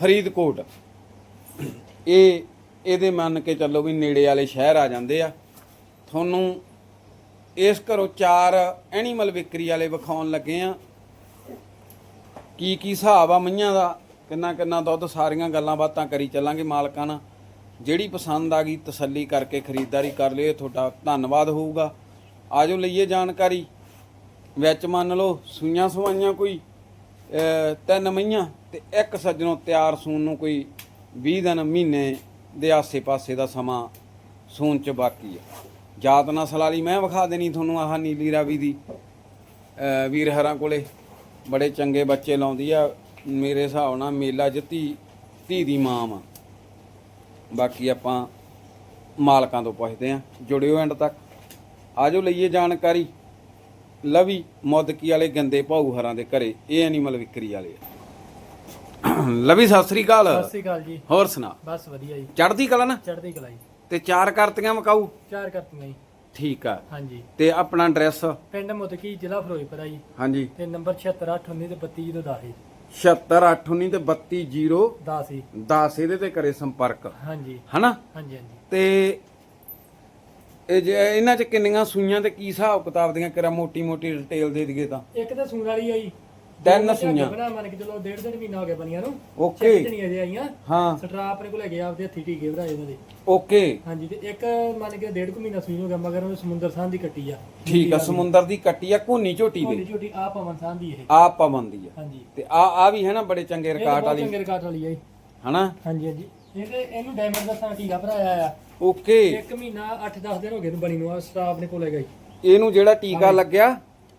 ਫਰੀਦਕੋਟ। ਇਹ, ਇਹਦੇ ਮੰਨ ਕੇ ਚੱਲੋ ਵੀ ਨੇੜੇ ਵਾਲੇ ਸ਼ਹਿਰ ਆ ਜਾਂਦੇ ਆ। ਤੁਹਾਨੂੰ ਇਸ ਘਰੋਂ ਚਾਰ ਐਨੀਮਲ ਵਿਕਰੀ ਵਾਲੇ ਵਿਖਾਉਣ ਲੱਗੇ ਆ। ਕੀ ਕੀ ਹਿਸਾਬ ਆ ਮਈਆਂ ਦਾ? ਕਿੰਨਾ ਕਿੰਨਾ ਦੁੱਧ? ਸਾਰੀਆਂ ਗੱਲਾਂ ਬਾਤਾਂ ਕਰੀ ਚੱਲਾਂਗੇ ਮਾਲਕਾਂ ਨਾਲ। ਜਿਹੜੀ ਪਸੰਦ ਆ ਗਈ ਤਸੱਲੀ ਕਰਕੇ ਖਰੀਦਦਾਰੀ ਕਰ ਲਿਓ। ਤੁਹਾਡਾ ਧੰਨਵਾਦ ਹੋਊਗਾ। ਆਜੋ ਲਈਏ ਜਾਣਕਾਰੀ। ਵਿੱਚ ਮੰਨ ਲਓ, ਸੂਈਆਂ ਸਵਾਈਆਂ ਕੋਈ। ਤਿੰਨ ਮਈਆਂ ਤੇ ਇੱਕ ਸੱਜਣੋਂ ਤਿਆਰ ਸੂਣ ਨੂੰ ਕੋਈ 20 ਦਿਨ ਮਹੀਨੇ ਦੇ ਆਸੇ-ਪਾਸੇ ਦਾ ਸਮਾਂ ਸੂਣ ਚ ਬਾਕੀ ਆ। ਜਾਤ ਨਸਲ ਵਾਲੀ ਮੈਂ ਵਿਖਾ ਦੇਣੀ ਤੁਹਾਨੂੰ ਆਹ ਨੀਲੀ ਰਾਵੀ ਦੀ। ਅਹ ਵੀਰ ਹਰਾਂ ਕੋਲੇ ਬੜੇ ਚੰਗੇ ਬੱਚੇ ਲਾਉਂਦੀ ਆ। ਮੇਰੇ ਹਿਸਾਬ ਨਾਲ ਮੇਲਾ ਜਿੱਤੀ ਧੀ ਦੀ ਮਾਂ ਵਾ। ਬਾਕੀ ਆਪਾਂ ਮਾਲਕਾਂ ਤੋਂ ਪੁੱਛਦੇ ਆ। ਜੁੜਿਓ ਐਂਡ ਤੱਕ। ਆਜੋ ਲਈਏ ਜਾਣਕਾਰੀ। ਲਵੀ ਮੁੱਦਕੀ ਵਾਲੇ ਗੰਦੇ ਭਾਊ ਹਰਾਂ ਦੇ ਘਰੇ ਇਹ ਐਨੀਮਲ ਵਿਕਰੀ ਵਾਲੇ ਆ। ਲਵੀ ਸਤਿ ਸ੍ਰੀ ਅਕਾਲ। ਸਤਿ ਸ਼੍ਰੀ ਅਕਾਲ ਜੀ। ਹੋਰ ਸੁਣਾ। ਬਸ ਵਧੀਆ ਜੀ। ਚੜ੍ਹਦੀ ਕਲਾ ਨਾ? ਚੜ੍ਹਦੀ ਕਲਾ ਜੀ। ਤੇ ਚਾਰ ਕਰਤੀਆਂ ਮਕਾਊ? ਚਾਰ ਕਰਤੀਆਂ ਜੀ। ਠੀਕ ਆ। ਹਾਂਜੀ। ਤੇ ਆਪਣਾ ਐਡਰੈਸ ਪਿੰਡ ਮੁਦਕੀ ਜ਼ਿਲ੍ਹਾ ਫਿਰੋਜ਼ਪੁਰ ਆ ਜੀ। ਹਾਂਜੀ। ਤੇ ਨੰਬਰ 76819 ਤੇ 32 ਤੋਂ 10 ਜੀ। 76819 ਤੇ 320 10 ਜੀ। 10 ਇਹਦੇ ਤੇ ਕਰੇ ਸੰਪਰਕ। ਹਾਂਜੀ। ਹਨਾ? ਹਾਂਜੀ ਹਾਂਜੀ। ਤੇ ਇਹ ਜੇ ਇਹਨਾਂ ਚ ਕਿੰਨੀਆਂ ਸੂਈਆਂ ਤੇ ਕੀ ਹਿਸਾਬ ਕਿਤਾਬ ਦੀਆਂ ਕਿਰਾ ਮੋਟੀ ਮੋਟੀ ਡਿਟੇਲ ਦੇ ਦਈਏ ਤਾਂ? ਇੱਕ ਤਾਂ ਸੂਣ ਵਾਲੀ ਆ ਜੀ ਤਿੰਨ ਦੋ ਸੂਈਆਂ। ਬਣਾ ਮੰਨ ਕੇ ਚਲੋ ਡੇਢ ਡੇਢ ਮਹੀਨਾ ਹੋ ਗਿਆ ਬਣੀਆਂ ਨੂੰ। ਓਕੇ। ਜਣੀਆਂ ਦੇ ਆਈਆਂ ਹਾਂ। ਸਟਰਾ ਆਪਣੇ ਕੋਲ ਹੈਗੇ ਆਪਦੇ ਹੱਥੀ ਟੀਕੇ ਭਰਾਏ ਉਹਨਾਂ ਦੇ। ਓਕੇ। ਹਾਂਜੀ ਤੇ ਇੱਕ ਮੰਨ ਕੇ ਡੇਢ ਕੁ ਮਹੀਨਾ ਸੂਈ ਹੋ ਗਿਆ ਮਗਰ ਉਹ ਸਮੁੰਦਰ ਸਾਹ ਦੀ ਕੱਟੀ ਆ। ਠੀਕ ਆ ਸਮੁੰਦਰ ਦੀ ਕੱਟੀ ਆ ਕੋਨੀ ਝੋਟੀ ਦੇ। ਛੋਟੀ ਆ ਪਵਨ ਸਾਹ ਦੀ ਇਹ। ਆ ਪਾਬੰਦੀ ਆ। ਹਾਂਜੀ। ਤੇ ਆ ਆ ਵੀ ਹੈ ਨਾ ਬੜੇ ਚੰਗੇ ਰਿਕਾਰਡ ਵਾਲੀ। ਚੰਗੇ ਰਿਕਾਰਡ ਵਾਲੀ ਆ ਹਨਾ? ਹਾਂਜੀ ਹਾਂਜੀ। ਇਹ ਤੇ ਇਹਨੂੰ ਡਾਇਮੰਡ ਦਾ ਸਾਂ ਟੀਕਾ ਭਰਾਇਆ ਆ ਓਕੇ। ਇੱਕ ਮਹੀਨਾ 8-10 ਦਿਨ ਹੋ ਗਏ ਨੂੰ ਬਣੀ ਨੂੰ ਆ ਸਟਾਫ ਆਪਣੇ ਕੋਲ ਹੈਗਾ ਜੀ ਇਹਨੂੰ ਜਿਹੜਾ ਟੀਕਾ ਲੱਗਿਆ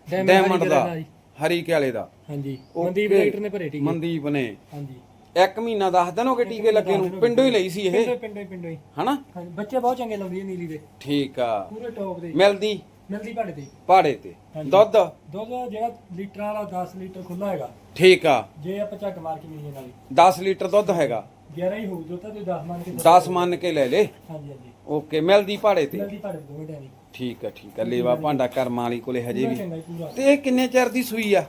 Diamond ਡਾਇਮੰਡ ਹਰੀ ਦਾ ਕਲਰ ਦਾ ਜੀ। ਹਰੀਕੇ ਵਾਲੇ ਦਾ। ਹਾਂਜੀ। Okay. ਮਨਦੀਪ ਡਾਕਟਰ ਨੇ ਭਰੇ ਟੀਕੇ। ਮਨਦੀਪ ਨੇ। ਹਾਂਜੀ। ਇੱਕ ਮਹੀਨਾ ਦਸ ਦਿਨ ਹੋ ਗਏ ਟੀਕੇ ਲੱਗੇ ਨੂੰ। ਪਿੰਡੋਂ ਹੀ ਲਈ ਸੀ ਇਹ। ਪਿੰਡੋਂ ਪਿੰਡੋਂ ਪਿੰਡੋਂ ਹੀ। ਹਨਾ? ਹਾਂਜੀ। ਬੱਚੇ ਬਹੁਤ ਚੰਗੇ ਲਾਉਂਦੀ ਹੈ ਨੀਲੀ ਦੇ। ਠੀਕ ਆ। ਪੂਰੇ ਟੌਪ ਦੇ। ਮਿਲਦੀ? ਮਿਲਦੀ ਭਾੜੇ ਤੇ। ਪਹਾੜੇ ਤੇ। ਹਾਂਜੀ। ਦੁੱਧ? ਦੁੱਧ ਜਿਹੜਾ ਲੀਟਰ ਵਾਲਾ 10 ਲੀਟਰ ਖੁੱਲਾ ਹੈਗਾ। ਠੀਕ ਆ। ਜੇ ਆਪਾਂ ਝੱਕ ਮਾਰ ਕੇ ਮਿਲੀਏ ਨਾਲੀ 10 ਲੀਟਰ ਦੁੱਧ ਹੈਗਾ। 11 ਹੀ ਹੋਊ ਜੋ ਤਾਂ ਤੁਸੀਂ 10 ਮੰਨ ਕੇ 10 ਮੰਨ ਕੇ ਲੈ ਲੇ? ਹਾਂਜੀ ਹਾਂਜੀ। ਓਕੇ ਮਿਲਦੀ ਪਹਾੜੇ ਤੇ? ਠੀਕ ਆ ਠੀਕ ਆ ਲੇਵਾ ਭਾਂਡਾ ਕਰਮਾਂ ਵਾਲੀ ਕੋਲੇ ਹਜੇ ਪੂਰਾ ਵੀ। ਚੰਗਾ ਜੀ, ਪੂਰਾ। ਤੇ ਇਹ ਕਿੰਨੇ ਚਿਰ ਦੀ ਸੂਈ ਆ?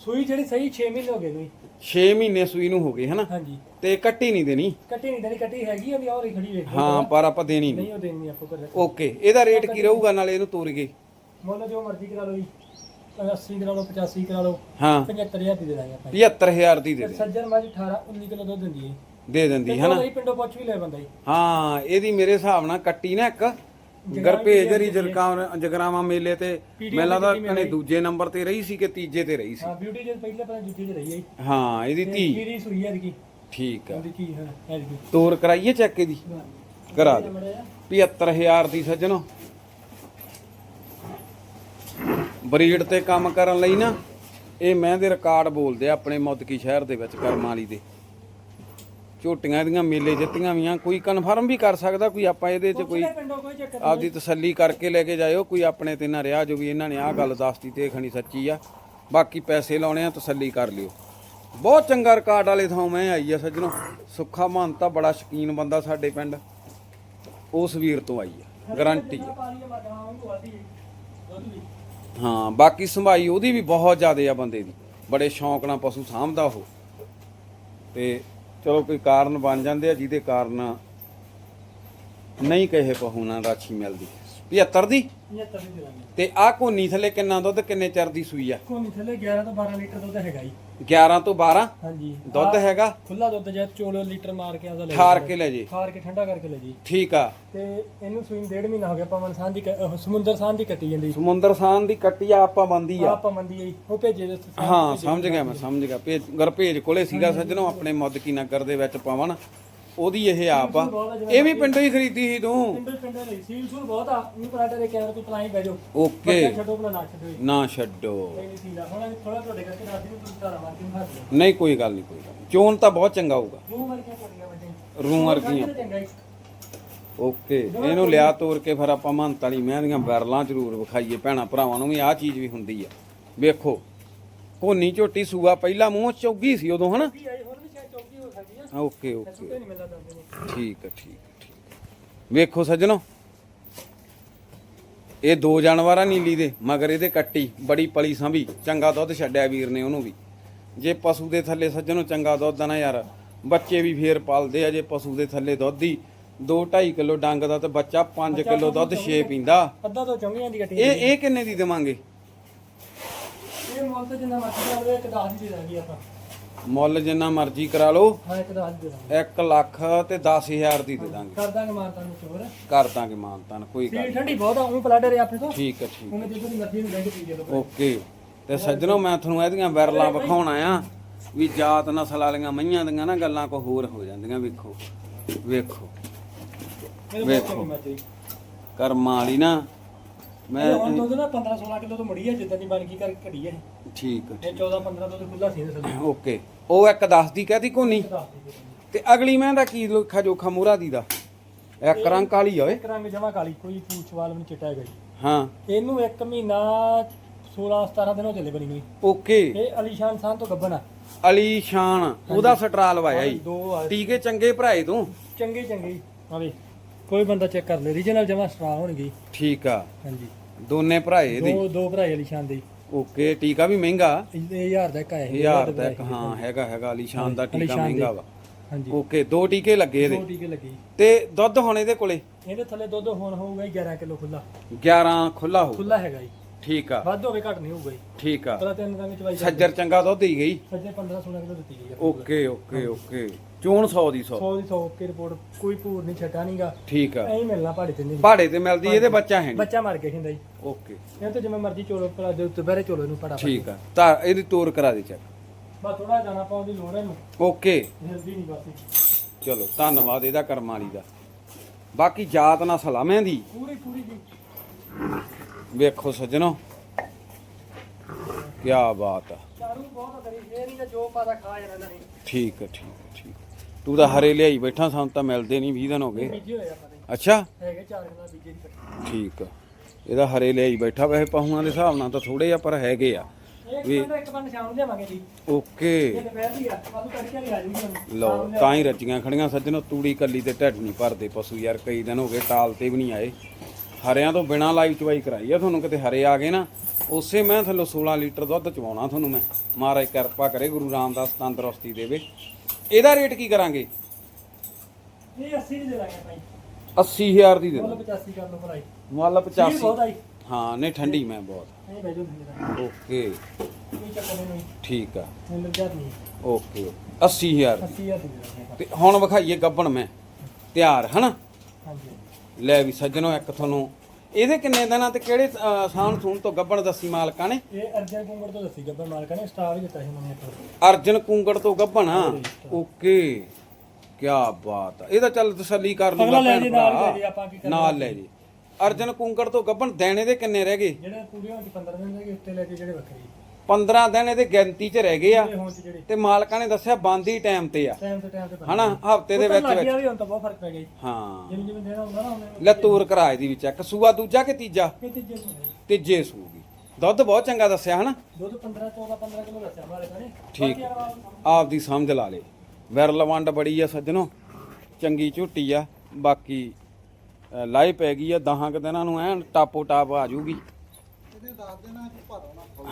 ਸੂਈ ਜਿਹੜੀ ਸਹੀ 6 ਮਹੀਨੇ ਹੋ ਗਏ ਨੂੰ। 6 ਮਹੀਨੇ ਸੂਈ ਨੂੰ ਹੋ ਗਏ ਹਨਾ? ਹਾਂਜੀ। ਤੇ ਕੱਟੀ ਨਹੀਂ ਦੇਣੀ? ਕੱਟੀ ਨਹੀਂ ਦੇਣੀ ਕੱਟੀ ਹੈਗੀ ਉਹਦੀ ਔਰ ਹੀ ਖੜੀ ਵੇਖੋ ਹਾਂ ਪਰ ਆਪਾਂ ਦੇਣੀ ਨਹੀਂ। ਨਹੀਂ ਉਹ ਦੇਣੀ ਆਪਾਂ ਕਰ ਓਕੇ ਇਹਦਾ ਰੇਟ ਕੀ ਰਹੂਗਾ ਨਾਲੇ ਇਹਨੂੰ ਤੋਰ ਗਏ ਮੁੱਲ ਜੋ ਮਰਜ਼ੀ ਕਰਾ ਲਓ ਜੀ। 80 ਕਰਾ ਲਓ 85 ਕਰਾ ਲਓ। ਹਾਂ। 75000 ਦੀ ਦੇ ਦਾਂਗੇ ਆਪਾਂ। 75000 ਦੀ ਦੇ ਤੇ ਦੇ। ਸੱਜਰ ਮੱਝ 18 19 ਕਿਲੋ ਦੁੱਧ ਦਿੰਦੀ ਹੈ। ਦੇ ਦਿੰਦੀ ਤੇ ਹਨਾ? ਉਹਦਾ ਹੀ ਪਿੰਡੋਂ ਪੁੱਛ ਵੀ ਲੈ ਬੰਦਾ ਜੀ। ਹਾਂ ਇਹਦੀ ਮੇਰੇ ਹਿਸਾਬ ਨਾਲ ਕੱਟੀ ਨਾ ਇੱਕ। ਗਰਪੇਜ ਰੀ ਜਰਕਾਂ ਜਗਰਾਵਾਂ ਮੇਲੇ ਤੇ। ਮੈਨੂੰ ਲੱਗਦਾ ਕਨੇ ਦੂਜੇ ਨੰਬਰ ਤੇ ਰਹੀ ਸੀ ਕਿ ਤੀਜੇ ਤੇ ਰਹੀ ਸੀ। ਹਾਂ ਬਿਊਟੀ ਜੇ ਪਹਿਲੇ ਪਤਾ ਜੁੱਤੀ ਚ ਰਹੀ ਹੈ ਜੀ। ਹਾਂ ਇਹਦੀ ਧੀ। ਮੇਰੀ ਸੂਈ ਹੈ ਦੀ ਠੀਕ ਆ। ਹੈ ਤੋਰ ਕਰਾਈਏ ਚੈੱਕ ਇਹਦੀ? ਕਰਾ ਦੇ। 75000 ਦੀ ਸੱਜਣੋ। ਬਰੀਡ ਤੇ ਕੰਮ ਕਰਨ ਲਈ ਨਾ ਇਹ ਮੈਂ ਦੇ ਰਿਕਾਰਡ ਬੋਲਦੇ ਆਪਣੇ ਮੁੱਦਕੀ ਸ਼ਹਿਰ ਦੇ ਵਿੱਚ ਕਰਮਾਂ ਵਾਲੀ ਦੇ। ਝੋਟੀਆਂ ਦੀਆਂ ਮੇਲੇ ਜਿੱਤੀਆਂ ਵੀਆਂ ਕੋਈ ਕਨਫਰਮ ਵੀ ਕਰ ਸਕਦਾ ਕੋਈ ਆਪਾਂ ਇਹਦੇ 'ਚ ਕੋਈ ਆਪਦੀ ਤਸੱਲੀ ਕਰਕੇ ਲੈ ਕੇ ਜਾਇਓ ਕੋਈ ਆਪਣੇ ਤੇ ਨਾ ਰਿਹਾ ਜੋ ਵੀ ਇਹਨਾਂ ਨੇ ਆਹ ਗੱਲ ਦੱਸਤੀ ਤੇ ਖਣੀ ਸੱਚੀ ਆ। ਬਾਕੀ ਪੈਸੇ ਲਾਉਣੇ ਆ ਤਸੱਲੀ ਕਰ ਲਿਓ। ਬਹੁਤ ਚੰਗਾ ਰਿਕਾਰਡ ਵਾਲੇ ਥਾਂ ਮੈਂ ਆਈ ਆ ਸੱਜਣੋ। ਸੁੱਖਾ ਮਹੰਤਾ ਬੜਾ ਸ਼ਕੀਨ ਬੰਦਾ ਸਾਡੇ ਪਿੰਡ। ਉਸ ਵੀਰ ਤੋਂ ਆਈ ਆ ਗਾਰੰਟੀ ਹਾਂ ਬਾਕੀ ਸੰਭਾਈ ਉਹਦੀ ਵੀ ਬਹੁਤ ਜ਼ਿਆਦੇ ਆ ਬੰਦੇ ਦੀ। ਬੜੇ ਸ਼ੌਂਕ ਨਾਲ ਪਸ਼ੂ ਸਾਂਭਦਾ ਉਹ। ਤੇ ਚਲੋ ਕੋਈ ਕਾਰਨ ਬਣ ਜਾਂਦੇ ਆ ਜਿਹਦੇ ਕਾਰਨ ਨਹੀਂ ਕਹੇ ਪਹੂ ਨਾਲ ਰਾਛੀ ਮਿਲਦੀ। 75 ਦੀ? 75 ਦੀ ਤੇ ਆਹ ਕੋਨੀ ਥੱਲੇ ਕਿੰਨਾ ਦੁੱਧ ਕਿੰਨੇ ਚਿਰ ਦੀ ਸੂਈ ਆ? ਕੋਨੀ ਥੱਲੇ 11 ਤੋਂ 12 ਲੀਟਰ ਦੁੱਧ ਹੈਗਾ ਜੀ। 11 ਤੋਂ 12 ਹਾਂਜੀ। ਦੁੱਧ ਹੈਗਾ? ਖੁੱਲਾ ਦੁੱਧ ਜੇ ਚੋਲੋ ਲੀਟਰ ਮਾਰ ਕੇ ਆਦਾ ਲੈ ਠਾਰ ਕੇ ਲੈ ਜੇ। ਖਾਰ ਕੇ ਠੰਡਾ ਕਰਕੇ ਲੈ ਜੀ। ਠੀਕ ਆ। ਤੇ ਇਹਨੂੰ ਸੂਈ ਡੇਢ ਮਹੀਨਾ ਹੋ ਗਿਆ ਪਵਨ ਸਾਹ ਦੀ ਸਮੁੰਦਰ ਸਾਹ ਦੀ ਕੱਟੀ ਜਾਂਦੀ। ਸਮੁੰਦਰ ਸਾਨ ਦੀ ਕੱਟੀ ਆ ਆਪਾਂ ਬੰਦੀ ਆ। ਆਪਾਂ ਮੰਦੀ ਆਈ ਉਹ ਭੇਜੇ ਦੇ ਹਾਂ ਸਮਝ ਗਿਆ ਮੈਂ ਸਮਝ ਗਿਆ। ਭੇਜ ਗਰ ਭੇਜ ਕੋਲੇ ਸੀਗਾ ਸੱਜਣੋ ਆਪਣੇ ਮੁੱਦਕੀ ਨਗਰ ਦੇ ਵਿੱਚ ਪਵਨ ਉਹਦੀ ਇਹ ਆਪ ਆ। ਇਹ ਵੀ ਪਿੰਡੋਂ ਹੀ ਖਰੀਦੀ ਸੀ ਤੂੰ। ਪਿੰਡ ਪਿੰਡ ਦੇ ਸੀਲ ਸੂਲ ਬਹੁਤ ਆ। ਉਹ ਪਲਾਟਰ ਦੇ ਕੈਮਰੇ ਤੋਂ ਪਲਾਈ ਬਹਿ ਜਾਓ। ਓਕੇ। ਬੱਚਾ ਛੱਡੋ ਭਲਾ ਨਾ ਛੱਡੋ ਨਾ ਛੱਡੋ। ਨਹੀਂ ਨਹੀਂ ਸੀਲ ਆ। ਹੁਣ ਥੋੜਾ ਤੁਹਾਡੇ ਕਰਕੇ ਦੱਸ ਦਿਓ ਤੁਸੀਂ ਧਾਰਾ ਮਾਰ ਕੇ ਮਾਰ ਦਿਓ ਨਹੀਂ ਕੋਈ ਗੱਲ ਨਹੀਂ ਕੋਈ ਗੱਲ। ਚੋਣ ਤਾਂ ਬਹੁਤ ਚੰਗਾ ਹੋਊਗਾ। ਰੂਹ ਮਾਰ ਕੇ ਕੋੜੀਆਂ ਵੱਡੇ ਰੂੰ ਵਰਗੀਆਂ ਚੰਗਾ ਓਕੇ। ਇਹਨੂੰ ਲਿਆ ਤੋੜ ਕੇ ਫਿਰ ਆਪਾਂ ਮੰਤ ਵਾਲੀ ਮੈਂ ਦੀਆਂ ਬੈਰਲਾਂ ਜ਼ਰੂਰ ਵਿਖਾਈਏ। ਭੈਣਾ ਭਰਾਵਾਂ ਨੂੰ ਵੀ ਆਹ ਚੀਜ਼ ਵੀ ਹੁੰਦੀ ਆ। ਵੇਖੋ। ਕੋਨੀ ਝੋਟੀ ਸੂਆ ਪਹਿਲਾ ਮੂੰਹ ਚੌਗੀ ਸੀ ਉਦੋਂ ਹਨਾ ਕੀ ਆਈ ਹੁਣ ਵੀ ਸ਼ਾਇਦ ਚੌਕੀ ਹੋ ਸਕਦੀ ਆ ਓਕੇ ਓਕੇ। ਸੁੱਤੇ ਨਹੀਂ ਮਿਲਦਾ ਦੰਦੇ ਨੇ ਠੀਕ ਹੈ ਠੀਕ ਹੈ, ਠੀਕ ਹੈ। ਵੇਖੋ ਸੱਜਣੋ। ਇਹ ਦੋ ਜਾਨਵਰਾਂ ਨੀਲੀ ਦੇ ਮਗਰ ਇਹਦੇ ਕੱਟੀ ਬੜੀ ਪਲੀ ਸੰਭੀ। ਚੰਗਾ ਦੁੱਧ ਛੱਡਿਆ ਵੀਰ ਨੇ ਉਹਨੂੰ ਵੀ। ਜੇ ਪਸ਼ੂ ਦੇ ਥੱਲੇ ਸੱਜਣੋ ਚੰਗਾ ਦੁੱਧ ਆ ਨਾ ਯਾਰ। ਬੱਚੇ ਵੀ ਫੇਰ ਪਾਲਦੇ ਆ ਜੇ ਪਸ਼ੂ ਦੇ ਥੱਲੇ ਦੁੱਧ ਹੀ 2.5 ਕਿਲੋ ਡੰਗ ਦਾ ਤੇ ਬੱਚਾ 5 ਕਿਲੋ ਦੁੱਧ 6 ਪੀਂਦਾ। ਅੱਧਾ ਤੋਂ ਚੌਂਗੀਆਂ ਦੀ ਗੱਟੀ ਇਹ ਇਹ ਕਿੰਨੇ ਦੀ ਦੇਵਾਂਗੇ? ਇਹ ਮੁੱਲ ਤੇ ਜਿੰਨਾ ਮਰਜ਼ੀ ਆਵੇ ਇੱਕ ਦਾਸ ਦੀ ਦੇ ਦਾਂਗੇ ਆਪਾਂ। ਮੁੱਲ ਜਿੰਨਾ ਮਰਜ਼ੀ ਕਰਾ ਲਓ। ਹਾਂ ਇੱਕ ਦਾਸ ਦੀ ਦੇ ਦਾਂਗੇ। 1 ਲੱਖ ਤੇ 10000 ਦੀ ਦੇ ਦਾਂਗੇ। ਕਰ ਦਾਂਗੇ ਤੁਹਾਨੂੰ ਚੋਰ। ਕਰ ਦਾਂਗੇ ਮਾਨਤਾਨ ਕੋਈ ਗੱਲ ਸੀਲ ਠੰਡੀ ਬਹੁਤ ਆ ਉਹ ਪਲਾਟਰ ਆਪਣੇ ਤੋਂ। ਠੀਕ ਹੈ ਠੀਕ ਉਹਨੇ ਜਦੋਂ ਦੀ ਮਰਜ਼ੀ ਨੂੰ ਲੈ ਕੇ ਪੀ ਜੇ ਲੋ ਓਕੇ। ਤੇ ਸੱਜਣੋ ਮੈਂ ਤੁਹਾਨੂੰ ਇਹਦੀਆਂ ਵਿਰਲਾਂ ਵਿਖਾਉਣਾ ਆ ਵੀ ਜਾਤ ਨਸਲ ਵਾਲੀਆਂ ਮਈਆਂ ਦੀਆਂ ਨਾ ਗੱਲਾਂ ਕੋ ਹੋਰ ਹੋ ਜਾਂਦੀਆਂ ਵੇਖੋ। ਵੇਖੋ। ਵੇਖੋ। ਕਰਮਾਂ ਵਾਲੀ ਨਾ ਮੈਂ ਹੁਣ ਦੁੱਧ ਨਾ 15 16 ਕਿਲੋ ਤੋਂ ਮੁੜੀ ਹੈ ਜਿੱਦਾਂ ਦੀ ਬਣ ਗਈ ਕਰ ਘੜੀ ਹੈ ਠੀਕ ਆ, ਇਹ 14 15 ਤੋਂ ਖੁੱਲਾ ਸੀ ਨੇ ਸੱਜੇ ਓਕੇ। ਉਹ ਇੱਕ ਦੱਸਦੀ ਕਹਦੀ ਕੋਨੀ? ਦੇ ਤੇ ਅਗਲੀ ਮੈਂ ਦਾ ਕੀ ਲੋਖਾ ਜੋਖਾ ਮੂਰਾ ਦੀ ਦਾ ਇੱਕ ਰੰਗ ਕਾਲੀ ਓਏ। ਇੱਕ ਰੰਗ ਜਮਾ ਕਾਲੀ ਕੋਈ ਪੂਛ ਵਾਲ ਵੀ ਚਿੱਟਾ ਹੈਗਾ ਜੀ। ਹਾਂ। ਇਹਨੂੰ ਇੱਕ ਮਹੀਨਾ 16 17 ਦਿਨ ਹੋ ਚੱਲੇ ਬਣੀ ਹੋਈ। ਓਕੇ। ਇਹ ਅਲੀਸ਼ਾਨ ਖਾਨ ਤੋਂ ਗੱਬਨ ਆ। ਅਲੀ ਸ਼ਾਨ ਉਹਦਾ ਸਟਰਾ ਲਵਾਇਆ ਜੀ। ਦੋ ਆ। ਟੀਕੇ ਚੰਗੇ ਭਰਾਏ ਤੂੰ? ਚੰਗੇ ਚੰਗੇ ਆਵੇ ਕੋਈ ਬੰਦਾ ਚੈੱਕ ਕਰ ਲੈ ਰੀਜਨਲ ਜਮਾ ਸਟਰਾ ਹੋਣਗੇ। ਠੀਕ ਆ। ਹਾਂਜੀ। ਦੋਨੇ ਭਰਾਏ ਦੀ ਦੋ ਦੋ ਭਰਾ ਅਲੀਸ਼ਾਨ ਦੇ ਓਕੇ ਟੀਕਾ ਵੀ ਮਹਿੰਗਾ? ਇਹ ਹਜ਼ਾਰ ਦਾ ਇੱਕ ਆਇਆ ਸੀ, ਹਜ਼ਾਰ ਦਾ ਤੱਕ ਹਾਂ ਹੈਗਾ ਹੈਗਾ ਅਲੀ ਸ਼ਾਨ ਦਾ ਟੀਕਾ ਦੇ। ਮਹਿੰਗਾ ਵਾ। ਹਾਂਜੀ। ਓਕੇ ਦੋ ਟੀਕੇ ਲੱਗੇ ਦੋ ਇਹਦੇ ਟੀਕੇ ਲੱਗੇ। ਤੇ ਦੁੱਧ ਹੁਣ ਇਹਦੇ ਕੋਲੇ? ਇਹਦੇ ਥੱਲੇ ਦੁੱਧ ਹੁਣ ਹੋਊਗਾ ਜੀ 11 ਕਿਲੋ ਖੁੱਲਾ 11 ਖੁੱਲਾ ਹੋ ਖੁੱਲਾ ਹੈਗਾ ਜੀ। ਠੀਕ ਆ। ਵੱਧ ਹੋਵੇ ਘੱਟ ਨਹੀਂ ਹੋਊਗਾ ਜੀ। ਠੀਕ ਆ। ਪਹਿਲਾਂ ਤਿੰਨ ਰੰਗ ਚਵਾਈ ਸੱਜਰ ਚੰਗਾ ਦੁੱਧ ਹੀ ਗਈ। ਸੱਜੇ 15 16 ਕਿਲੋ ਦਿੱਤੀ ਗਈ ਓਕੇ ਓਕੇ ਓਕੇ। ਚੋਣ 100 ਦੀ 100 100 ਦੀ 100 ਕੇ ਰਿਪੋਰਟ ਕੋਈ ਭੂਰ ਨਹੀਂ ਛੱਟਾ ਨਹੀਂਗਾ ਠੀਕ ਆ। ਐਂ ਮਿਲਣਾ ਪਹਾੜੇ ਤੇ ਨਹੀਂ। ਪਹਾੜੇ ਤੇ ਮਿਲਦੀ ਇਹਦੇ ਬੱਚਾ ਹੈ ਨਹੀਂ ਬੱਚਾ ਮਰ ਗਿਆ ਹੁੰਦਾ ਜੀ। ਓਕੇ। ਇਹ ਤਾਂ ਜਿਵੇਂ ਮਰਜ਼ੀ ਚੋਲੋ ਭਲਾ ਦੇ ਉੱਤੇ ਬਹਿਰੇ ਚੋਲੋ ਇਹਨੂੰ ਪੜਾ ਠੀਕ ਆ ਤਾਂ ਇਹਦੀ ਤੋਰ ਕਰਾ ਦੇ ਚੱਕ ਬਸ ਥੋੜਾ ਜਾਣਾ ਪਾਉਣ ਦੀ ਲੋੜ ਹੈ ਇਹਨੂੰ। ਓਕੇ। ਜਲਦੀ ਨਹੀਂ ਬਸ ਚਲੋ ਧੰਨਵਾਦ ਇਹਦਾ ਕਰਮਾਂ ਵਾਲੀ ਦਾ। ਬਾਕੀ ਜਾਤ ਨਾ ਸਲਾਮਿਆਂ ਦੀ ਪੂਰੀ ਪੂਰੀ ਜੀ। ਵੇਖੋ ਸੱਜਣੋ ਕੀ ਬਾਤ ਆ। ਚਾਰੂ ਬਹੁਤ ਕਰੀ ਇਹ ਨਹੀਂ ਤਾਂ ਜੋ ਪਾਦਾ ਖਾ ਜਾਣਾ ਇਹਨਾਂ ਨੇ। ਠੀਕ ਹੈ ਠੀਕ ਹੈ ਠੀਕ ਹੈ। ਤੂੰ ਤਾਂ ਹਰੇ ਲਿਆਈ ਬੈਠਾ ਸਾਨੂੰ ਤਾਂ ਮਿਲਦੇ ਨਹੀਂ 20 ਦਿਨ ਹੋ ਗਏ। ਬੀਜੇ ਹੋਏ ਆਪਾਂ ਨੇ ਅੱਛਾ? ਹੈਗੇ ਚਾਰ ਕਿਲੋ ਬੀਜੇ ਦੀ ਠੀਕ ਆ। ਇਹਦਾ ਹਰੇ ਲਿਆਈ ਬੈਠਾ ਵੈਸੇ ਪਹੂਆਂ ਦੇ ਹਿਸਾਬ ਨਾਲ ਤਾਂ ਥੋੜੇ ਆ ਪਰ ਹੈਗੇ ਆ। ਇੱਕ ਬੰਦਾ ਇੱਕ ਬੰਦਾ ਸ਼ਾਮ ਨੂੰ ਲਿਆਵਾਂਗੇ ਜੀ। ਓਕੇ। ਇਹ ਦੁਪਹਿਰ ਦੀ ਆ ਜੂਗੀ ਲਓ ਤਾਂ ਹੀ ਰੱਜੀਆਂ ਖੜੀਆਂ ਸੱਜਣੋ ਤੂੜੀ ਕੱਲੀ ਤੇ ਢੱਡ ਨਹੀਂ ਭਰਦੇ ਪਸ਼ੂ ਯਾਰ ਕਈ ਦਿਨ ਹੋ ਗਏ ਟਾਲ ਤੇ ਵੀ ਨਹੀਂ ਆਏ। ਹਰਿਆਂ ਤੋਂ ਬਿਨਾ ਲਾਈਵ ਚਵਾਈ ਕਰਾਈ ਆ ਤੁਹਾਨੂੰ ਕਿਤੇ ਹਰੇ ਆ ਗਏ ਨਾ ਉਸੇ ਮੈਂ ਥੱਲੋਂ 16 ਲੀਟਰ ਦੁੱਧ ਚਵਾਉਣਾ ਤੁਹਾਨੂੰ ਮੈਂ। ਮਹਾਰਾਜ ਕਿਰਪਾ ਕਰੇ ਗੁਰੂ ਰਾਮਦਾਸ ਤੰਦਰੁਸਤੀ ਦੇਵੇ। ਇਹਦਾ ਰੇਟ ਕੀ ਕਰਾਂਗੇ? ਇਹ 80 ਦੀ ਦੇ ਦਾਂਗੇ ਭਾਈ। 80000 ਦੀ ਦੇ ਮੁੱਲ ਦਿਓ। 85 ਕਰ ਲਓ ਭਰਾਈ। ਮੁੱਲ ਠੀਕ 85 ਬਹੁਤ ਆਈ ਹਾਂ ਨਹੀਂ ਠੰਡੀ ਮੈਂ ਬਹੁਤ। ਇਹ ਬੈਜੋ ਓਕੇ। ਨਹੀਂ ਠੀਕ ਆ। ਨਹੀਂ ਓਕੇ। 80000 80 ਹਜ਼ਾਰ ਦੀ ਦੇ ਦਾਂਗੇ ਤੇ ਹੁਣ ਵਿਖਾਈਏ ਗੱਬਣ ਮੈਂ। ਤਿਆਰ ਹਨਾ? ਹਾਂਜੀ। ਲੈ ਵੀ ਸੱਜਣੋ ਇੱਕ ਤੁਹਾਨੂੰ। ਇਹਦੇ ਕਿੰਨੇ ਦਿਨਾਂ ਤੇ ਕਿਹੜੇ ਸਾਉਣ ਸੂਣ ਤੋਂ ਗੱਬਣ ਦੱਸੀ ਮਾਲਕਾਂ ਨੇ? ਇਹ ਅਰਜਨ ਕੁੰਗੜ ਤੋਂ ਦੱਸੀ ਗੱਬਰ ਮਾਲਕਾਂ ਨੇ ਸਟਾਰ ਦਿੱਤਾ ਸੀ ਮੈਨੂੰ ਇੱਕ। ਅਰਜਨ ਕੁੰਗੜ ਤੋਂ ਗੱਬਣ? ਓਕੇ। ਕੀ ਬਾਤ ਆ। ਇਹਦਾ ਚੱਲ ਤਸੱਲੀ ਕਰ ਲੂਗਾ ਭੈਣ ਨਾਲ ਭਰਾ। ਲੈ ਜੇ। ਨਾਲ ਲੈ ਅਰਜਨ ਕੁੰਗੜ ਤੋਂ ਗੱਬਣ ਦੇਣੇ ਦੇ ਕਿੰਨੇ ਰਹਿ ਗਏ? ਜਿਹੜੇ ਪੂਰੇ ਹੋਣ ਚ 15 ਦਿਨ ਦੇ ਉੱਤੇ ਲੈ ਕੇ ਜਿਹੜੇ ਵੱਖਰੇ। 15 ਦਿਨ ਇਹਦੇ ਗਿਣਤੀ 'ਚ ਰਹਿ ਗਏ ਆ। ਇਹ ਹੋਣ ਚ ਜਿਹੜੇ ਤੇ ਮਾਲਕਾਂ ਨੇ ਦੱਸਿਆ ਬੰਦੀ ਟਾਈਮ ਤੇ ਆ। ਟਾਈਮ ਤੇ ਟਾਈਮ ਤੇ ਹਨਾ? ਹਫ਼ਤੇ ਦੇ ਵਿੱਚ ਵਿੱਚ। ਵੀ ਹੁਣ ਤਾਂ ਬਹੁਤ ਫ਼ਰਕ ਪੈ ਗਿਆ ਜੀ। ਹਾਂ। ਜਿਵੇਂ ਜਿਵੇਂ ਦੇਣਾ ਹੁੰਦਾ ਨਾ ਉਹਨੇ। ਲੈ ਤੂਰ ਕਰਾਏ ਦੀ ਵਿੱਚ ਇੱਕ। ਸੂਆ ਦੂਜਾ ਕਿ ਤੀਜਾ? ਨੂੰ ਹੈ। ਤੀਜੇ ਸੂਗੀ ਦੁੱਧ ਬਹੁਤ ਚੰਗਾ ਦੱਸਿਆ ਹਨਾ? ਦੁੱਧ 15 14 15 ਕਿਲੋ ਦੱਸਿਆ ਠੀਕ। ਆਪਦੀ ਸਮਝ ਲਾ ਲੇ। ਵਿਰਲ ਵੰਡ ਬੜੀ ਆ ਸੱਜਣੋ। ਚੰਗੀ ਝੁੱਟੀ ਆ। ਬਾਕੀ ਅ, ਲਾਈ ਪੈ ਗਈ ਆ। ਦਹਾਂ ਕੁ ਦਿਨਾਂ ਨੂੰ ਐਨ ਟਾਪੋ ਟਾਪ ਆ ਜੂਗੀ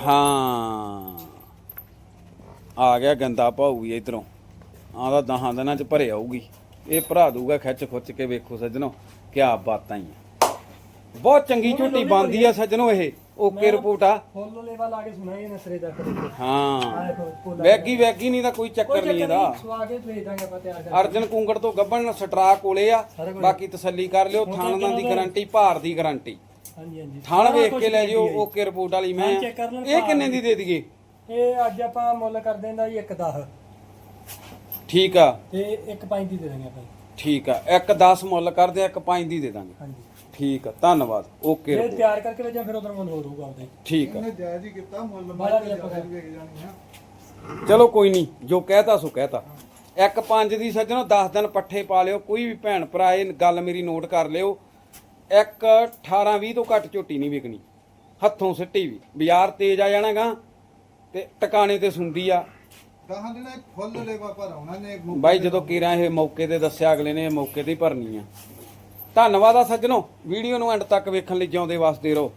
ਹਾਂ। ਆ ਗਿਆ ਗੰਦਾ ਵੀ ਇਧਰੋਂ। ਆਂਦਾ ਦਹਾਂ ਦਿਨਾਂ ਚ ਭਰੇ ਆਊਗੀ। ਇਹ ਭਰਾ ਦੂਗਾ ਖਿੱਚ ਖੁੱਚ ਕੇ ਵੇਖੋ ਸੱਜਣੋ ਕਿਆ ਬਾਤਾਂ ਹੀ ਆ। ਬਹੁਤ ਚੰਗੀ ਝੁੱਟੀ ਬੰਦੀ ਆ ਸੱਜਣੋ ਇਹ। ਓਕੇ ਰਿਪੋਰਟ ਆ। ਫੁੱਲ ਲੇਵਾ ਲਾ ਕੇ ਸੁਣਾਈ ਨਸਰੇ ਦਾ ਹਾਂ। ਵੈਗੀ ਵੈਗੀ ਨਹੀਂ ਤਾਂ ਕੋਈ ਚੱਕਰ ਨਹੀਂ ਇਹਦਾ। ਸਵਾ ਕੇ ਭੇਜ ਦਾਂਗੇ ਆਪਾਂ ਤਿਆਰ ਕਰ ਅਰਜਨ ਕੁੰਗੜ ਤੋਂ ਗੱਬਣ ਸਟਰਾ ਕੋਲੇ ਆ। ਬਾਕੀ ਤਸੱਲੀ ਕਰ ਲਿਓ ਥਾਣਾਂ ਦੀ ਗਾਰੰਟੀ ਭਾਰ ਦੀ ਗਾਰੰਟੀ। ਹਾਂਜੀ ਹਾਂਜੀ। ਥਾਣ ਸਾਰਾ ਵੇਖ ਕੁਛ ਕੇ ਲੈ ਜਿਓ ਗੱਡੀ ਹੈ ਓਕੇ ਰਿਪੋਰਟ ਵਾਲੀ ਮੈਂ। ਹਾਂ, check ਕਰ ਲੈਣ ਇਹ ਕਿੰਨੇ ਦੀ ਦੇ ਦਈਏ? ਜੀ। ਇਹ ਅੱਜ ਆਪਾਂ ਮੁੱਲ ਕਰ ਦਿੰਦਾ ਜੀ 1 10 ਠੀਕ ਆ। ਤੇ ਇੱਕ ਪੰਜ ਦੀ ਦੇ ਦਾਂਗੇ ਆਪਾਂ ਜੀ। ਠੀਕ ਆ। ਇੱਕ 10 ਮੁੱਲ ਕਰਦੇ ਆ ਇੱਕ 5 ਦੀ ਦੇ ਦਾਂਗੇ। ਹਾਂਜੀ। ਠੀਕ ਆ ਧੰਨਵਾਦ। ਓਕੇ ਜੇ ਰਿਪੋਰਟ। ਤਿਆਰ ਕਰਕੇ ਵੇਚਾਂ ਫਿਰ ਉਧਰ ਮੁੱਲ ਹੋ ਜਾਊਗਾ ਆਪਦੇ ਠੀਕ ਆ। ਇਹਨੇ ਜਾਇਜ਼ ਹੀ ਕੀਤਾ ਮੁੱਲ ਮਾਰ ਵੀ ਆਪਾਂ ਕੇ ਵੇਚ ਜਾਣੀ ਆ। ਚਲੋ ਕੋਈ ਨਹੀਂ ਜੋ ਕਹਿਤਾ ਸੋ ਕਹਿਤਾ। ਇੱਕ ਪੰਜ ਦੀ ਸੱਜਣੋ 10 ਦਿਨ ਪੱਠੇ ਪਾ ਲਿਓ ਕੋਈ ਵੀ ਭੈਣ ਭਰਾ ਇਹ ਗੱਲ ਮੇਰੀ ਨੋਟ ਕਰ ਲਿਓ। ਇੱਕ 18 20 ਤੋਂ ਘੱਟ ਝੋਟੀ ਨਹੀਂ ਵਿਕਣੀ। ਹੱਥੋਂ ਸਿੱਟੀ ਵੀ। ਬਾਜ਼ਾਰ ਤੇਜ਼ ਆ ਜਾਣਾਗਾ ਤੇ ਟਿਕਾਣੇ ਤੇ ਸੁੰਦੀ ਆ। ਕਹਾਂ ਨੇ ਫੁੱਲ ਲੇਵਾ ਪਰ ਆਉਣਾ ਨੇ ਇੱਕ ਬਾਈ ਜਦੋਂ ਕੀਰਾਂ ਇਹ ਮੌਕੇ ਤੇ ਦੱਸਿਆ ਅਗਲੇ ਨੇ ਇਹ ਮੌਕੇ ਤੇ ਹੀ ਭਰਨੀ ਆ। ਧੰਨਵਾਦ ਆ ਸੱਜਣੋ। ਵੀਡੀਓ ਨੂੰ ਐਂਡ ਤੱਕ ਵੇਖਣ ਲਈ ਜਿਉਂਦੇ ਵਾਸਤੇ ਰਹੋ।